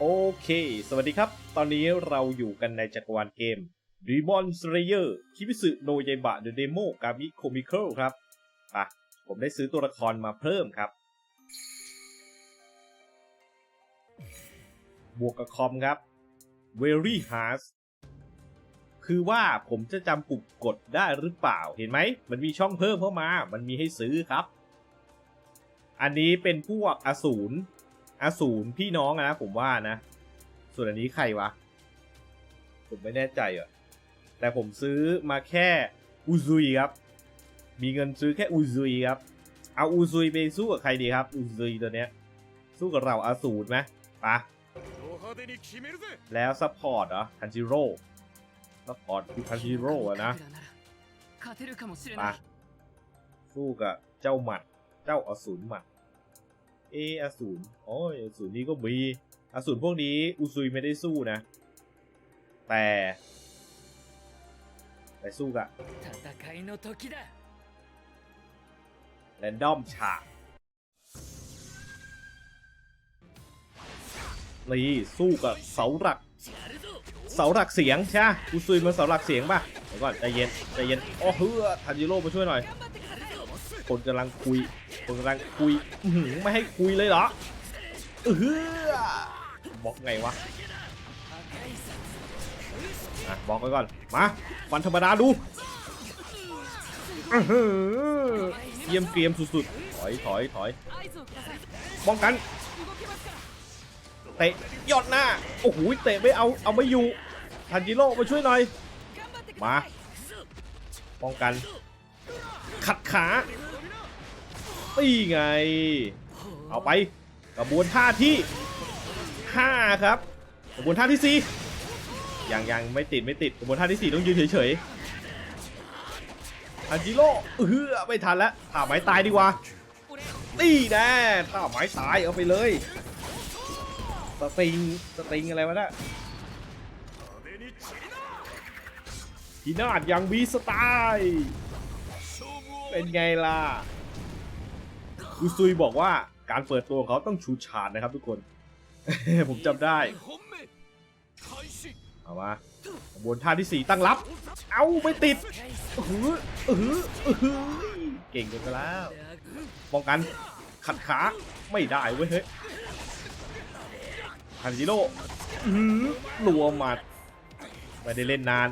โอเค สวัสดีครับ ตอนนี้เราอยู่กันในจักรวาลเกม Demon Slayer คิมิสึโนยบะ The Demo กามิโคมิเคิลครับอะผมได้ซื้อตัวละครมาเพิ่มครับ บวกกับคอมครับ Very Hard คือว่าผมจะจำปุ่มกดได้หรือเปล่า เห็นไหม มันมีช่องเพิ่มเข้ามา มันมีให้ซื้อครับ อันนี้เป็นพวกอสูร อาสูรพี่น้องนะผมว่านะ ส่วนอันนี้ใครวะ ผมไม่แน่ใจอะ แต่ผมซื้อมาแค่อูซุยครับ มีเงินซื้อแค่อูซุยครับ เอาอูซุยไปสู้กับใครดีครับ อูซุยตัวเนี้ย สู้กับเราอาสูรไหมปะแล้วซัพพอร์ตเหรอทันจิโร่ซัพพอร์ตคือทันจิโร่นะปะสู้กับเจ้าหมัด เจ้าอาสูรหมัด เออสูรโอ้ยอสูรนี้ก็มีอสูรพวกนี้อุซุยไม่ได้สู้นะ แต่ไปสู้กันแรนดอมฉากนี่สู้กับเสาหลัก เสาหลักเสียงใช่อุซุยมันเสาหลักเสียงป่ะเดี๋ยวก่อนใจเย็นใจเย็นอ๋อเฮือทันยิโร่มาช่วยหน่อย คนกำลังคุย คนกำลังคุยไม่ให้คุยเลยเหรอเออบอกไงวะอะบอกไว้ก่อน มาฟันธรรมดาดูเยี่ยมเกรียมสุดๆ ถอยถอยถอยป้องกัน เตะยอดหน้า โอ้โห เตะไม่เอา เอาไม่อยู่ ทันจิโร่มาช่วยหน่อย มา ป้องกัน ขัดขา นี่ไง เอาไปกระบวนท่าที่ 5 ครับกระบวนท่าที่ 4 ยังยังไม่ติดไม่ติดกระบวนท่าที่ 4 ต้องยืนเฉยๆอันจิโร่เออไม่ทันแล้วถ้าไม้ตายดีกว่าตีแน่ถ้าไม้ตายเอาไปเลยสติงสติงอะไรวะนี่ยพินาศยังบีสไตล์เป็นไงล่ะ อุซุยบอกว่าการเปิดตัวของเขาต้องชูชาดนะครับทุกคน ผมจำได้ เอามาบนท่าที่สี่ตั้งรับ เอาไม่ติดเออเออเออเก่งกันแล้วป้องกันขัดขาไม่ได้เว้ยเฮ้ยคันจิโร่หลัวมัดไม่ได้เล่นนาน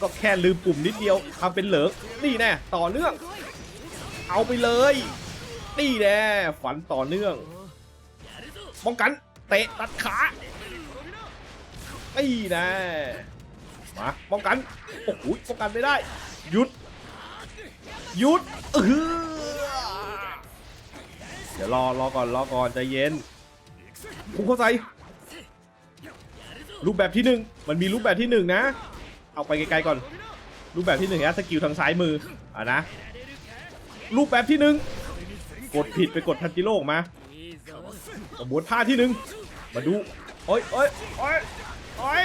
ก็แค่ลืมปุ่มนิดเดียวทำเป็นเหลิงนี่แน่ต่อเนื่อง เอาไปเลย นี่แน่ฝันต่อเนื่องป้องกัน เตะตัดขานี่แน่มาป้องกันโอ้โหป้องกันไม่ได้ หยุด หยุดเออเดี๋ยวรอรอก่อนรอก่อนใจเย็นผมเข้าใจรูปแบบที่หนึ่งมันมีรูปแบบที่หนึ่งนะ เอาไปไกลๆก่อน รูปแบบที่หนึ่งนะสกิลทางซ้ายมืออะนะ รูปแบบที่หนึ่ง กดผิดไปกดทันจิโร่มากมาขบวนท่าที่หนึ่งมาดูโอ้ยโอ้ยโอ้ยโอ้ย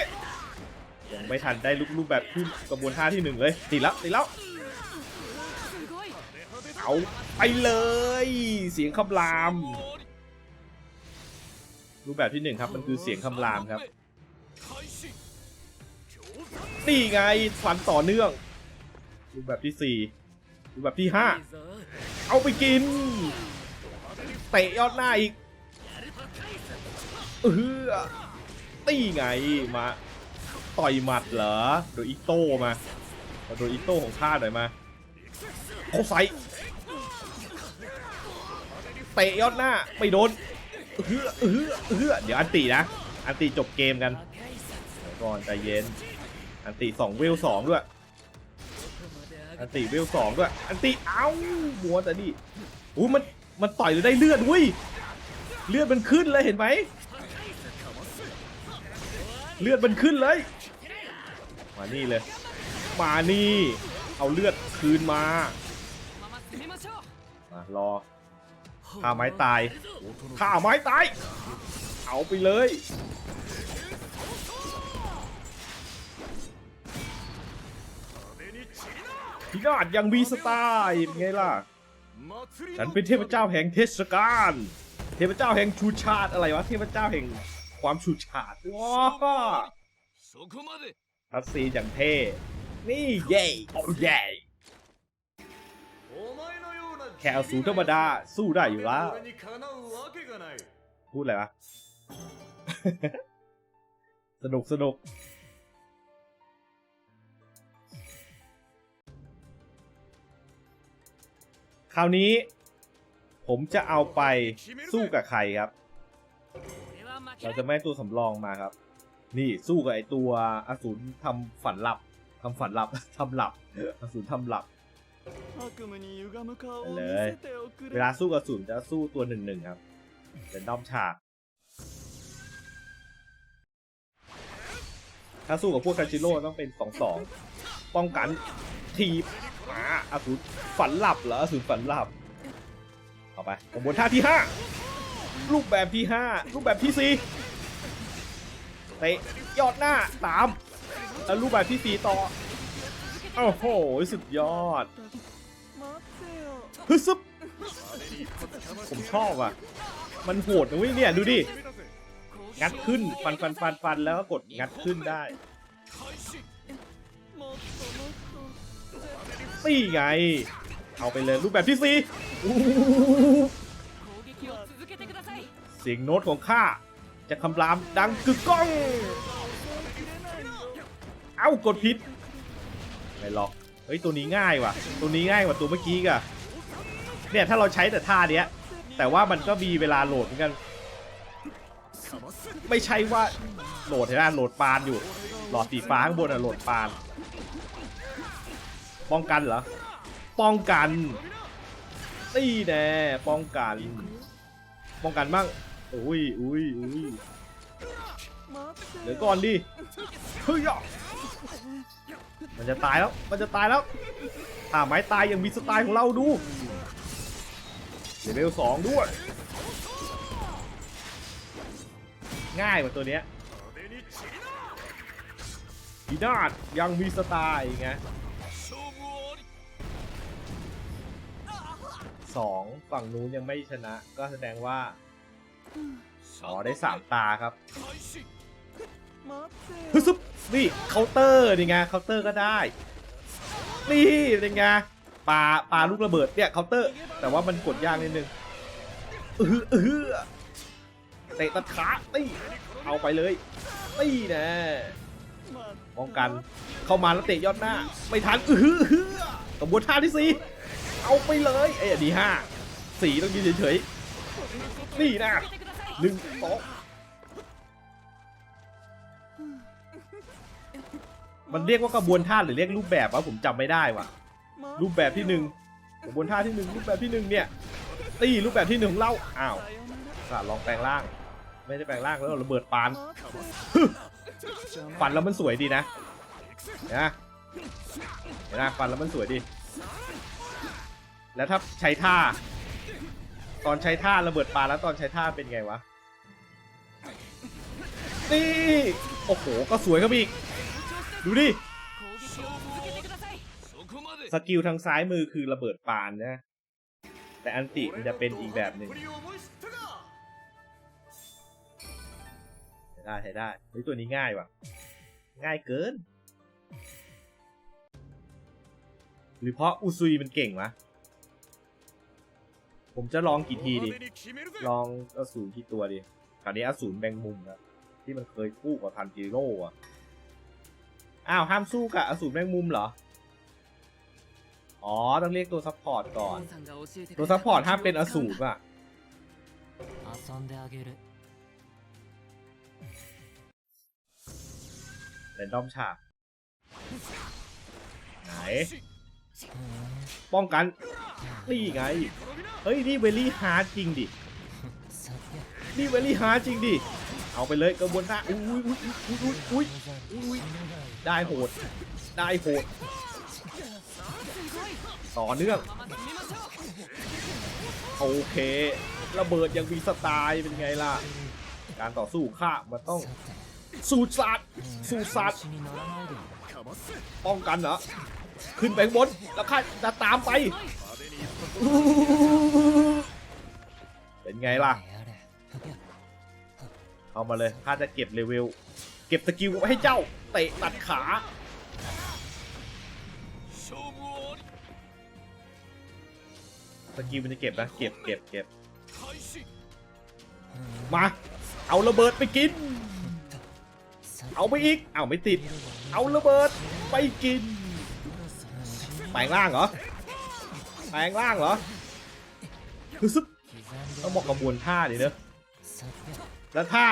ยังไม่ทันได้ลุกรูปแบบขึ้นกระบวนท่าที่หนึ่งเลยติดแล้วติดแล้วเอาไปเลย เสียงคำราม รูปแบบที่หนึ่งครับมันคือเสียงคำรามครับนี่ไงฟันต่อเนื่อง รูปแบบที่สี่รูปแบบที่ห้า เอาไปกิน เตะยอดหน้าอีกเออตีไงมา ต่อยหมัดเหรอโดยอิโต้มาโดยอิโต้ของข้าหน่อยมาเโคไซเตะยอดหน้าไม่โดนเฮือเฮือเฮือเดี๋ยวอันตีนะ อันตีจบเกมกันก่อนใจเย็น อันตีสองเวลสองด้วย อันติเวลสองด้วย อันติเอ้ามัวแต่นี่อู้มัน มันต่อยเรืได้เลือดเว้ย เลือดมันขึ้นเลยเห็นไหม เลือดมันขึ้นเลย มานี่เลย มานี่ เอาเลือดคืนมา มารอข่าไม้ตายข่าไม้ตาย เอาไปเลย พินาศยังมีสไตล์ไงล่ะ ฉันเป็นเทพเจ้าแห่งเทศกาล เทพเจ้าแห่งชูชาติอะไรวะ เทพเจ้าแห่งความชูชาติว้าทัศซีอย่างเท่ นี่เย่โอ้เย่แค่เอาสูงธรรมดาสู้ได้อยู่แล้ว พูดอะไรวะ สนุกสนุก คราวนี้ ผมจะเอาไปสู้กับใครครับ เราจะไม่ตัวสำรองมาครับ นี่สู้กับไอตัวอสูรทำฝันหลับทำฝันหลับทำหลับอสูรทำหลับเลย เวลาสู้กับอสูรจะสู้ตัวหนึ่งหนึ่งครับเป็นด้อมฉาก ถ้าสู้กับพวกคาชิโร่ต้องเป็นสองสองป้องกันทีบ มาอสูรฝันหลับเหรออสูรฝันหลับเอาไปกรบนท่าที่ห้ารูปแบบที่ห้ารูปแบบที่สี่เตะยอดหน้าตามแล้วรูปแบบที่สี่ต่อโอ้โหสุดยอดฮึซึบผมชอบอะ มันโหดนะเว้ยเนี่ย ดูดิ งัดขึ้น ฟันฟันฟันฟันแล้วก็กดงัดขึ้นได้ นี่ไง เอาไปเลยรูปแบบที่สี่สิ่งโน้ตของข้าจะคำรามดังกึกก้อง เอากดผิดไม่หรอก เฮ้ยตัวนี้ง่ายว่ะ ตัวนี้ง่ายกว่าตัวเมื่อกี้กะเนี่ยถ้าเราใช้แต่ท่าเนี้ย แต่ว่ามันก็มีเวลาโหลดเหมือนกัน ไม่ใช่ว่าโหลดเห็นไหมโหลดปานอยู่ หลอดสีฟ้าข้างบนอะโหลดปาน ป้องกันเหรอ ป้องกันนี่แน่ป้องกัน ป้องกันบ้างอุ้ยอุ้ยอุ้ยเดี๋ยวก่อนดิเฮ้ยมันจะตายแล้ว มันจะตายแล้วถ้าไม้ตายยังมีสไตล์ของเราดูเลเวลสองด้วย ง่ายกว่าตัวเนี้ยดีนาดยังมีสไตล์ไง สองฝั่งนู้นยังไม่ชนะ ก็แสดงว่าอ๋อได้สามตาครับฮึซุปนี่เคาน์เตอร์นี่ไงเคาน์เตอร์ก็ได้ นี่นี่ไงปลาปลาลูกระเบิดเนี่ยเคาน์เตอร์ แต่ว่ามันกดยากนิดนึงเออเออเตะตะขาตีเอาไปเลยตีนะป้องกันเข้ามาแล้วเตะยอดหน้า ไม่ทันเออเออกระบวนท่าที่สี่ เอาไปเลยไอ้ดีห้าสีต้องยืนเฉยๆนี่นะหนึ่งสองมันเรียกว่ากระบวนท่าหรือเรียกรูปแบบวะผมจำไม่ได้ว่ะ รูปแบบที่หนึ่งกระบวนท่าที่หนึ่งรูปแบบที่หนึ่งเนี่ยตีรูปแบบที่หนึ่งเล่าอ้าวลองแปลงร่าง ไม่ได้แปลงร่างแล้วระเบิดปานฝันแล้วมันสวยดีนะนะเห็นไหมฟันแล้วมันสวยดี แล้วถ้าใช้ท่า ตอนใช้ท่าระเบิดปลาแล้วตอนใช้ท่าเป็นไงวะนี่โอ้โห ก็สวยครับอีก ดูดิ สกิลทางซ้ายมือคือระเบิดปานนะ แต่อันติมันจะเป็นอีกแบบหนึ่งใช้ได้ใช้ได้เฮ้ยตัวนี้ง่ายว่ะ ง่ายเกิน หรือเพราะอุซุยมันเก่งวะ ผมจะลองกี่ทีดี ลองอสูรกี่ตัวดีคราวนี้อสูรแบ่งมุมนะที่มันเคยคู่กับทันจิโร่อะอ้าวห้ามสู้กับอสูรแบ่งมุมเหรอ อ๋อต้องเรียกตัวซัพพอร์ตก่อน ตัวซัพพอร์ตห้ามเป็นอสูรอะเรนดอมฉากไหน ป้องกันนี่ไง เฮ้ยนี่เวลี่ฮาร์ดจริงดิ นี่เวลี่ฮาร์ดจริงดิ เอาไปเลยกระบวนท่าอุ้ยอุ้ยอุ้ยอุ้ยอุ้ยอุ้ยได้โหด ได้โหด ต่อเนื่อง โอเค ระเบิดยังมีสไตล์เป็นไงล่ะ การต่อสู้ข้ามันต้อง สูตรศาสตร์สูตสตร์ป้องกันเหรอ ขึ้นไปบน แล้วข้าจะตามไป เป็นไงล่ะ เอามาเลยข้าจะเก็บเวิวเก็บสกิลไว้ให้เจ้า เตะตัดขา สกิลมันจะเก็บนะ เก็บเก็บเก็บมา เอาระเบิดไปกิน เอาไปอีก เอาไม่ติด เอาระเบิดไปกินแปลงร่างเหรอ ลงล่างเหรอต้องบอกกระบวนท่าดิเนอะแล้วท่า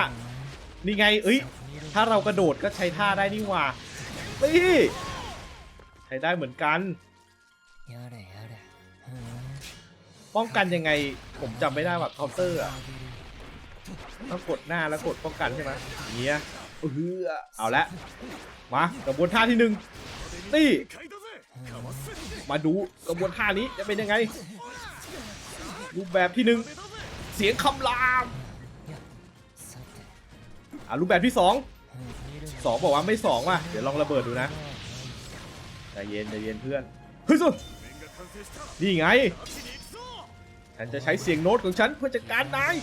นี่ไงเอ้ยถ้าเรากระโดดก็ใช้ท่าได้นี่หว่านี่ใช้ได้เหมือนกัน ป้องกันยังไงผมจำไม่ได้ว่าคอมเตอร์อะต้องกดหน้าแล้วกดป้องกันใช่ไหมเนี้ยเออเอาละมากระบวนท่าที่หนึ่งตี มาดูกระบวนท่านี้จะเป็นยังไงรูปแบบที่หนึ่งเสียงคำรามอ่ารูปแบบที่สองสองบอกว่าไม่สองว่ะเดี๋ยวลองระเบิดดูนะใจเย็นใจเย็นเพื่อนเฮ้ยสุดนี่ไงฉันจะใช้เสียงโน้ตของฉันเพื่อจัดการนาย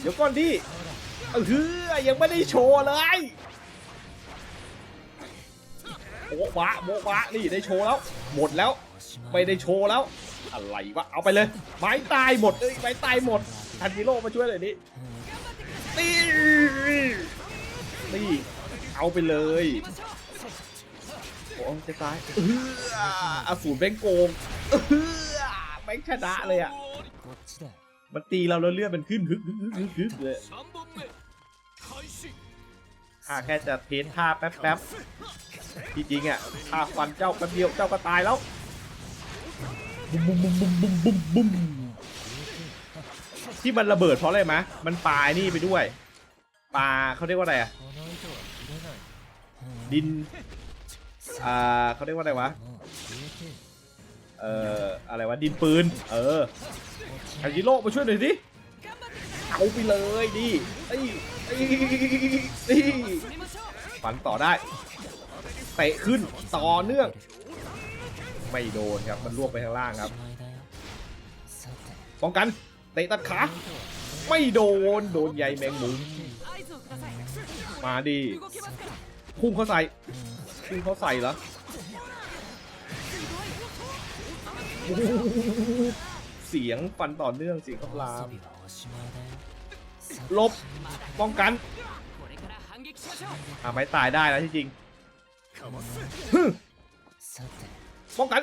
เดี๋ยวก่อนดิเออยังไม่ได้โชว์เลย โบ๊ะบโบ๊ะบนี่ได้โชว์แล้ว หมดแล้ว ไม่ได้โชว์แล้ว อะไรวะ เอาไปเลย ไม้ตายหมดเลยไม้ตายหมด ทันจิโรมาช่วยเลยนี่นี่นี่ เอาไปเลยโอ้จะตายเอออสูรแบงโกงเออแบงชนะเลยอะ มันตีเราแล้วเลือดมันขึ้นฮึ๊ฮึกฮึกเลย แค่จะเทนท่าแป๊บๆที่จริงๆอะท่าฟันเจ้าแป๊บเดียวเจ้าก็ตายแล้วบุ้มบุ้มบุ้มบุ้มบุ้มบุ้มบุ้มที่มันระเบิดเพราะอะไรไหมมันปาไนี่ไปด้วยปลาเขาเรียกว่าอะไรอะดินอ่าเขาเรียกว่าอะไรวะเอ่ออะไรวะดินปืน เออคาจิโร่มาช่วยหน่อยสิ เอาไปเลยดิไอ้ไอ้ไอ้ฟันต่อได้เตะขึ้นต่อเนื่อง ไม่โดนครับมันล่วงไปข้างล่างครับป้องกันเตะตัดขาไม่โดนโดนใหญ่แมงมุมมาดีพุ่งเข้าใส่พุ่งเข้าใส่เหรอเสียงฟันต่อเนื่องเสียงกำลาม ลบป้องกันอาไม่ตายได้แล้ะที่จริงป้องกัน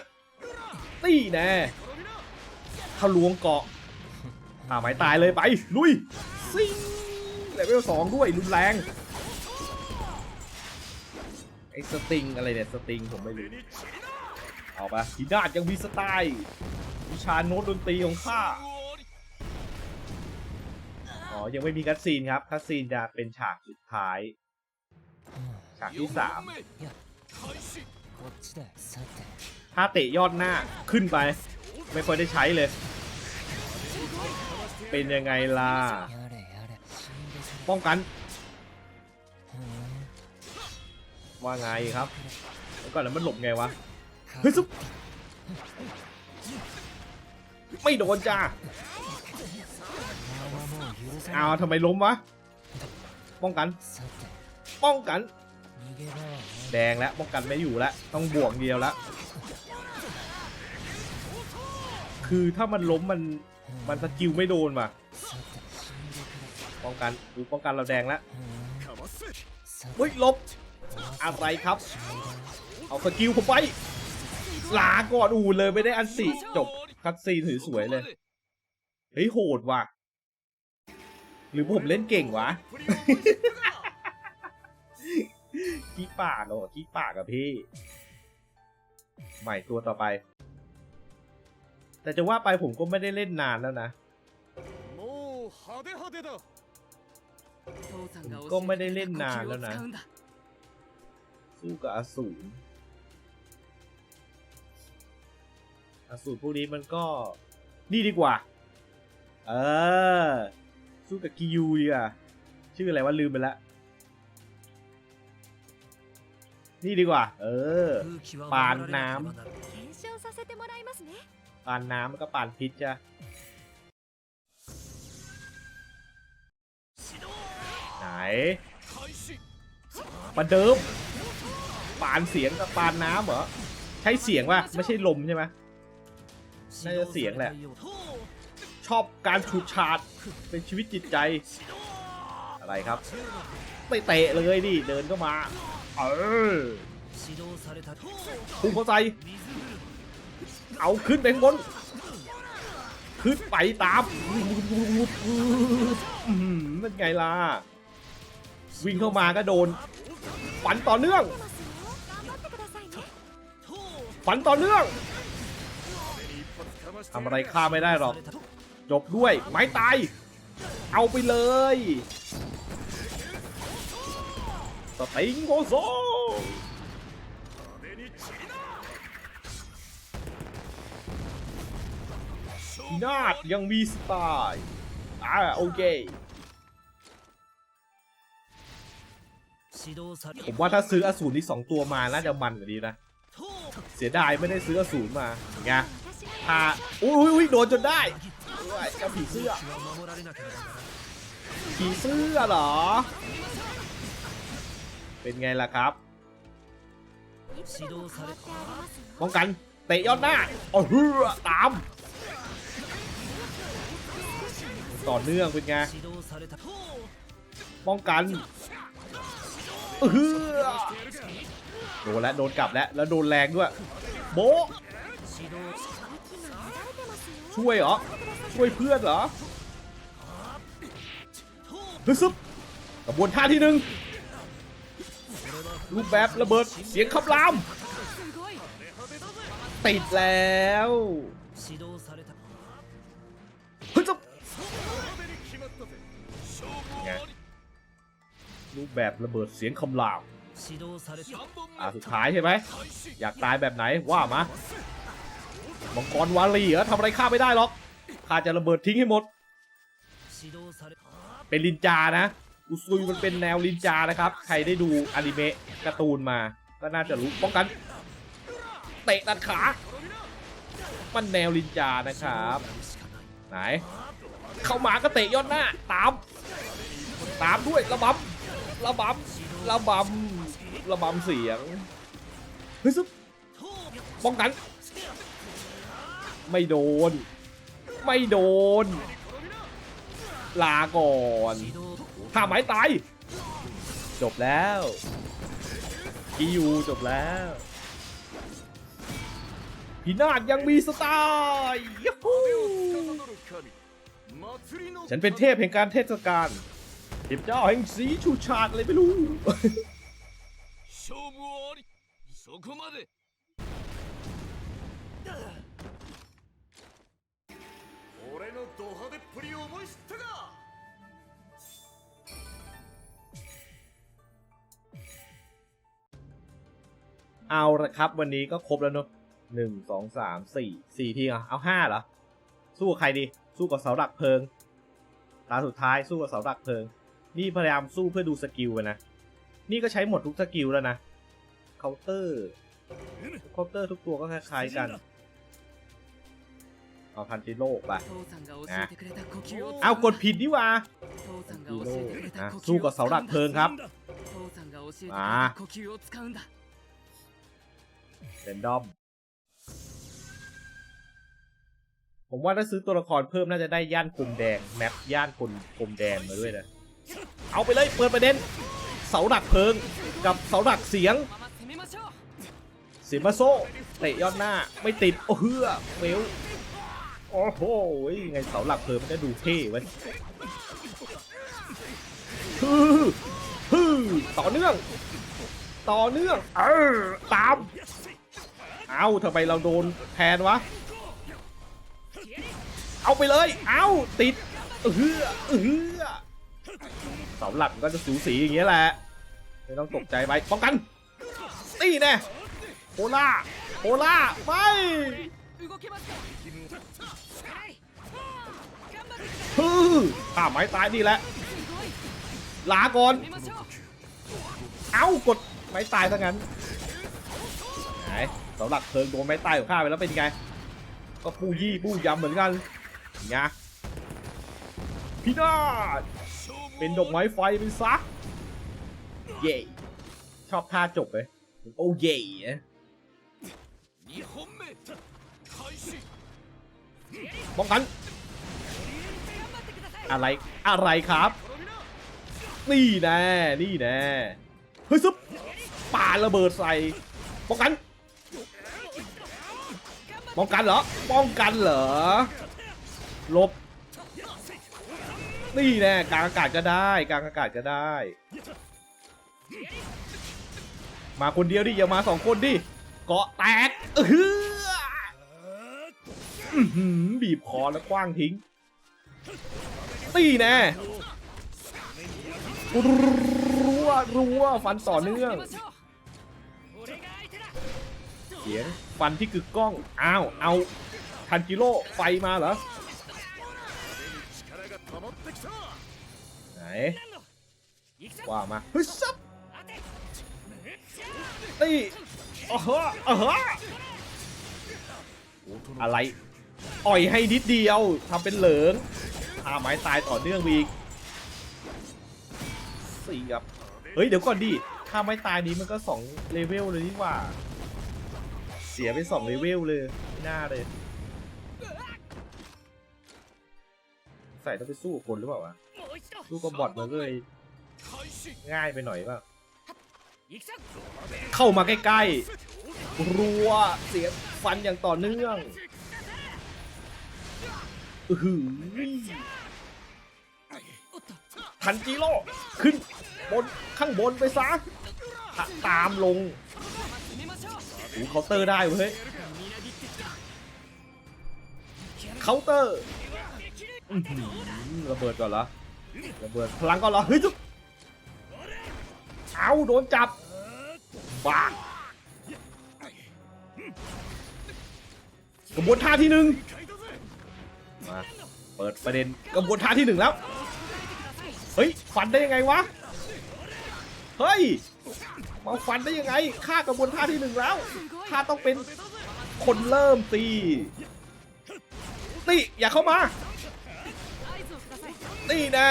ตีแน่ทะลวงเกาะอาไม่ตายเลยไป ลุยซิงเลเวลสองด้วยรุนแรงไอ้สติงอะไรเนี่ยสติงผมไม่รู้เอาปะทีดาดยังมีสไตล์วิชาโน้ตดนตรีของข้า อ๋อ ยังไม่มีกัดซีนครับกัดซีนจะเป็นฉากสุดท้าย ฉากที่สามถ้าเตะยอดหน้าขึ้นไป ไม่ค่อยได้ใช้เลย เป็นยังไงล่ะ ป้องกัน ว่าไงครับก่อนแล้วมันหลบไงวะ เฮ้ยซุปไม่โดนจ้า อาทำไมล้มวะ ป้องกัน ป้องกัน แดงแล้วป้องกันไม่อยู่แล้ว ต้องบวกเดียวแล้ว คือถ้ามันล้มมัน มันสกิลไม่โดนว่ะ ป้องกันกูป้องกันเราแดงแล้วเฮ้ยลบ อะไรครับ เอาสกิลผมไป ลาก่อนอูเลยไม่ได้อันสี่จบคัดซีนสวยๆเลย เฮ้ยโหดว่ะ หรือผมเล่นเก่งวะขี้ปากเหรอขี้ปากับพี่ ใหม่ตัวต่อไป แต่จะว่าไปผมก็ไม่ได้เล่นนานแล้วนะก็ไม่ได้เล่นนานแล้วนะ สู้กับอสูรอสูรพวกนี้มันก็ นี่ดีกว่า เออ สู้กับกิยูดีกว่าชื่ออะไรว่าลืมไปละ นี่ดีกว่า เออ ปานน้ำปานน้ำแล้วก็ปานพิษจ้ะไหนปานเดิมปานเสียงกับปานน้ำเหรอ ใช้เสียงว่ะ ไม่ใช่ลมใช่ไหมน่าจะเสียงแหละ ชอบการฉุดฉาดเป็นชีวิตจิตใจ อะไรครับไม่เตะเลยดิเดินก็มา เออพุ่งเข้าใจ เอาขึ้นไปข้างบน ขึ้นไปตามนั่นไงล่ะ วิ่งเข้ามาก็โดน ฝันต่อเนื่อง ฝันต่อเนื่องทำอะไรข้าไม่ได้หรอก จบด้วย ไม้ตาย เอาไปเลยสติงโกโซนาดยังมีสไตล์อ่าโอเคผมว่าถ้าซื้ออสูรที่สองตัวมาน่าจะมันกว่านี้นะ เสียดายไม่ได้ซื้ออสูรมาไงพาอ้ยอุ้ยโดนจนได้ ด้วยเจ้ผีเสื้อผีเสื้อเหรอ เป็นไงล่ะครับป้องกันเตะยอดหน้าโอ้หตาม ต่อเนื่องเป็นไงป้องกันเออโดนแล้วโดนกลับแล้วแล้วโดนแรงด้วย โบช่วยเหรอ ช่วยเพื่อนเหรอฮึซึบกระบวนท่าที่หนึ่งรูปแบบระเบิดเสียงคำราม ติดแล้วฮึซึบไงรูปแบบระเบิดเสียงคำรามอ่าสุดท้ายใช่ไหม อยากตายแบบไหนว่ามา มังกรวาลีเหรอทำอะไรข้าไม่ได้หรอก พาจะระเบิดทิ้งให้หมด เป็นลินจานะอุซุยมันเป็นแนวลินจานะครับ ใครได้ดูอนิเมะการ์ตูนมาก็น่าจะรู้ป้องกัน เตะตัดขา มันแนวลินจานะครับ ไหน เข้ามาก็เตะย้อนหน้า ตาม ตามด้วยระบำระบำระบำระบำเสียงเฮ้ยซุป้องกัน ไม่โดน ไม่โดน ลาก่อนถ้าไม้ตาย จบแล้วกิยูจบแล้วพินาศยังมีสไตล์ยัฉันเป็นเทพแห่งการเทศกาลเทพเจ้าแห่งสีชูชาติอะไรไม่รู้ のド派手っぷりを思い知ったか เอาละครับ วันนี้ก็ครบแล้วเนอะหนึ่งสองสามสี่สี่ทีเหรอ่ะเอาห้าเหรอ สู้กับใครดี สู้กับเสาหลักเพลิง ตาสุดท้ายสู้กับเสาหลักเพลิง นี่พยายามสู้เพื่อดูสกิลไปนะ นี่ก็ใช้หมดทุกสกิลแล้วนะ เคาน์เตอร์ เคาน์เตอร์ทุกตัวก็คล้ายๆกัน เอาพันติโลกไปนะเอากดผิดดีว่าพันติโลกนะสู้กับเสาดักเพลิงครับมาเรนดอม ผมว่าถ้าซื้อตัวละครเพิ่มน่าจะได้ย่านกลมแดง แมปย่านกลมกลมแดงมาด้วยนะ เอาไปเลยเปิดประเด็น เสาหลักเพิงกับเสาหลักเสียงเสียมาโซเตะยอดหน้าไม่ติด โอ้เฮือเฟล โอ้โหยังไงเสาหลักเพลิงมันได้ดูเท่เว้ยฮือฮือต่อเนื่อง ต่อเนื่อง เออตาม เอ้าทำไมเราโดนแทนวะ เอาไปเลย เอ้าติดเออเออเสาหลักก็จะสูสีอย่างเงี้ยแหละ ไม่ต้องตกใจไปป้องกันตีแน่โคล่าโคล่าไม่ 動けますか ฮือข้าไม้ตายนี่แหละ ลาก่อน 攻めましょう เอ้ากดไม้ตายซะงั้น ไหนเสาหลักเพลิงโดนไม้ตายของข้าไปแล้วเป็นไง ก็ปูยี่ปูยำเหมือนกันไงพี่นาศเป็นดอกไม้ไฟเป็นซัก เย่ชอบท่าจบเลยโอ้เย่นะ ป้องกัน อะไรอะไรครับ นี่แน่นี่แน่เฮ้ยซุปปาระเบิดใส่ป้องกัน ป้องกันเหรอ ป้องกันเหรอหลบนี่แน่กลางอากาศก็ได้กลางอากาศก็ได้ มาคนเดียวดิอย่ามาสองคนดิเกาะแตกเอออื้อหือ บีบคอแล้วกว้างทิ้ง ตีแน่รัวรัวฟันต่อเนื่อง เสียงฟันที่กึกก้อง อ้าว เอาทันกิโลไฟมาเหรอ ไหน ว่ามาฮึซับตีอ๋อฮะอ๋อฮะอะไร อ่อยให้นิดเดียวทำเป็นเหลิงพาไม้ตายต่อเนื่องอีกสี่ครับเฮ้ยเดี๋ยวก่อนดิถ้าไม้ตายนี้มันก็สองเลเวลเลยนี่หว่า เสียไปสองเลเวลเลยไม่น่าเลย ใส่ต้องไปสู้คนหรือเปล่าวะสู้กับบอทมันก็เลยง่ายไปหน่อยป่ะเข้ามาใกล้ๆรัวเสียฟันอย่างต่อเนื่อง อือหือทันจิโร่ขึ้นบนข้างบนไปซะตตามลงโอ้เคาน์เตอร์ได้เว้ยเคาน์เตอร์ระเบิดก่อนเหรอระเบิดพลังก่อนเหรอเฮ้ยจุ๊บเอาโดนจับบ้ากระบวนท่าที่หนึ่ง มา เปิดประเด็นกระบวนท่าที่หนึ่งแล้ว เฮ้ย ฟันได้ยังไงวะ เฮ้ย มาฟันได้ยังไงฆ่ากระบวนท่าที่หนึ่งแล้วข้าต้องเป็นคนเริ่มตีตีอย่าเข้ามานี่แน่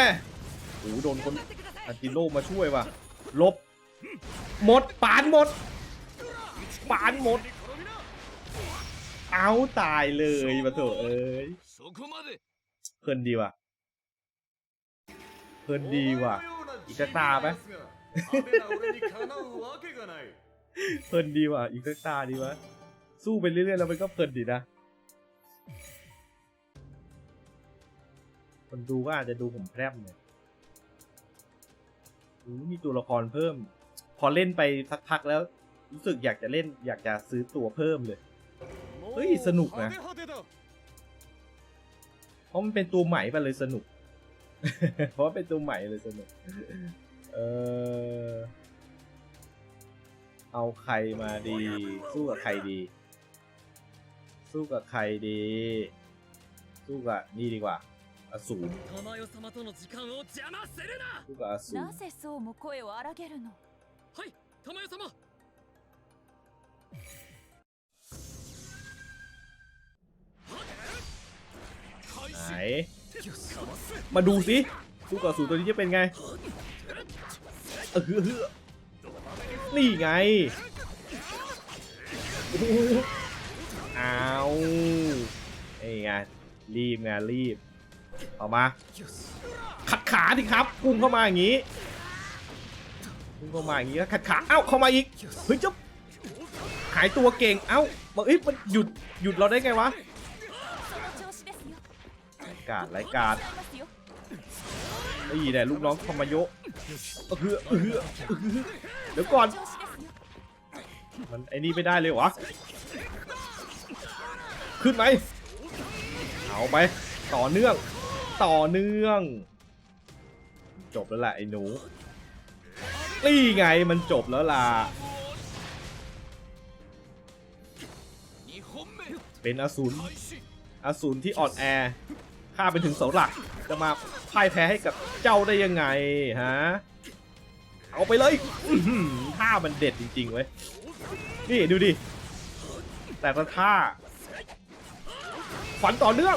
โอ้โดนคนอาจิโรมาช่วยว่ะลบ หมดปานหมดปานหมด เอาตายเลยมาเถอะเอ้ย เพลินดีว่ะเพลินดีว่ะอีกสักตาไหมเพลินดีว่ะอีกสักตาดีวะสู้ไปเรื่อยๆแล้วมันก็เพลินดีนะคนดูก็อาจจะดูผมแพร่มเลยมีตัวละครเพิ่ม พอเล่นไปพักๆแล้ว รู้สึกอยากจะเล่น อยากจะซื้อตัวเพิ่มเลย เฮ้ย สนุกนะ เพราะมันเป็นตัวใหม่ไปเลยสนุก เพราะว่าเป็นตัวใหม่เลยสนุก เออ เอาใครมาดี สู้กับใครดี สู้กับใครดี สู้กับนี่ดีกว่า อสูร 玉代様との時間を邪魔するな สู้กับอสูร なぜそうも声を荒げるのはい玉代様 ไหมาดูสิสู้กับสูตัวนี้จะเป็นไงเออนี่ไงเอานี่ไงรีบไงรีบเอามาขัดขาดิครับกุ้งเข้ามาอย่างนี้กุ้งเข้ามาอย่างนี้ขัดขาเอ้าเข้ามาอีกเฮ้ยจุ๊บหายตัวเก่งเอ้าเอ้ยมันหยุดหยุดเราได้ไงวะ กาดไรกาดไอ้ยี่เนี่ลูกน้องธอรมยะเเออเออเดี๋ยวก่อน มันไอ้นี่ไม่ได้เลยวะ ขึ้นไหมเอาไป ต่อเนื่อง ต่อเนื่อง จบแล้วแหละไอ้หนูนี่ไงมันจบแล้วล่ะ เป็นอสูรอสูรที่อ่อนแอ ข้าเป็นถึงเสาหลัก จะมาพ่ายแพ้ให้กับเจ้าได้ยังไงฮะ เอาไปเลยท่ามันเด็ดจริงๆเว้ย นี่ดูดิ แต่ละท่าฝันต่อเนื่อง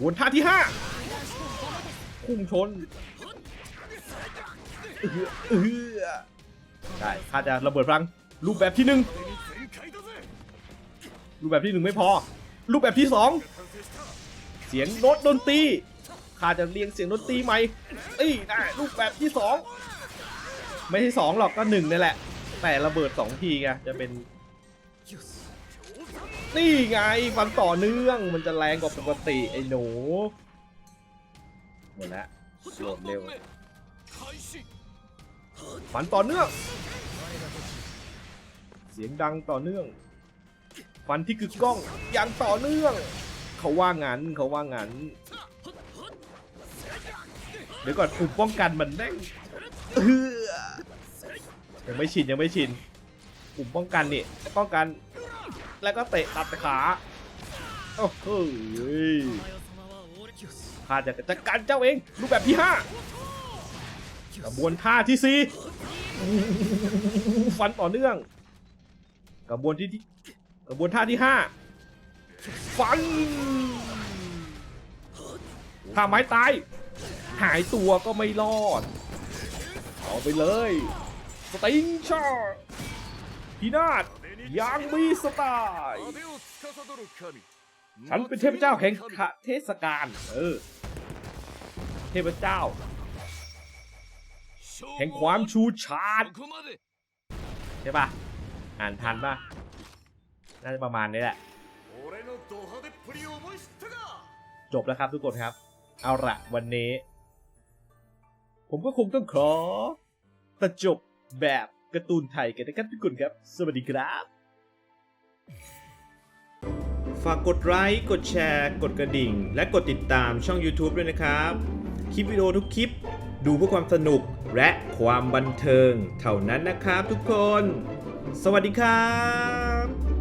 บวนท่าที่ห้าพุ่งชนเออได้ข้าจะระเบิดพลังรูปแบบที่หนึ่ง รูปแบบที่หนึ่งไม่พอ รูปแบบที่สองเสียงโน้ตดนตรีข้าจะเรียงเสียงดนตรีใหม่นี่ได้รูปแบบที่สองไม่ใช่สองหรอกก็หนึ่งนี่แหละ แต่ระเบิดสองทีไงจะเป็นนี่ไงฟันต่อเนื่องมันจะแรงกว่าปกติไอ้หนูหมดแล้วโหลดเร็ว開始ฟันต่อเนื่อง เสียงดังต่อเนื่อง ฟันที่คือกล้องอย่างต่อเนื่อง เขาว่างั้นเขาว่างั้น เดี๋ยวก่อนปุ่มป้องกันมันแม่งยังไม่ชินยังไม่ชินปุ่มป้องกันนี่ป้องกัน แล้วก็เตะตัดขาโอ้โหข้าจะจัดการเจ้าเอง รูปแบบที่ห้ากระบวนท่าที่สี่ฟันต่อเนื่อง กระบวนที่ บนท่าที่ห้าฟันถ้าไม้ตาย หายตัวก็ไม่รอดออกไปเลย สติงชอพินาศยังมีสไตล์ฉันเป็นเทพเจ้าแห่งคาเทศกาลเออ เทพเจ้า แห่งความชูชาดใช่ปะอ่านทันปะ น่าจะประมาณนี้แหละ จบแล้วครับทุกคนครับ เอาละวันนี้ ผมก็คงต้องขอประจบแบบการ์ตูนไทยกันนะครับทุกคนครับ สวัสดีครับ ฝากกดไลค์ กดแชร์ กดกระดิ่ง และกดติดตามช่อง YouTube ด้วยนะครับ คลิปวิดีโอทุกคลิป ดูเพื่อความสนุกและความบันเทิง เท่านั้นนะครับทุกคน สวัสดีครับ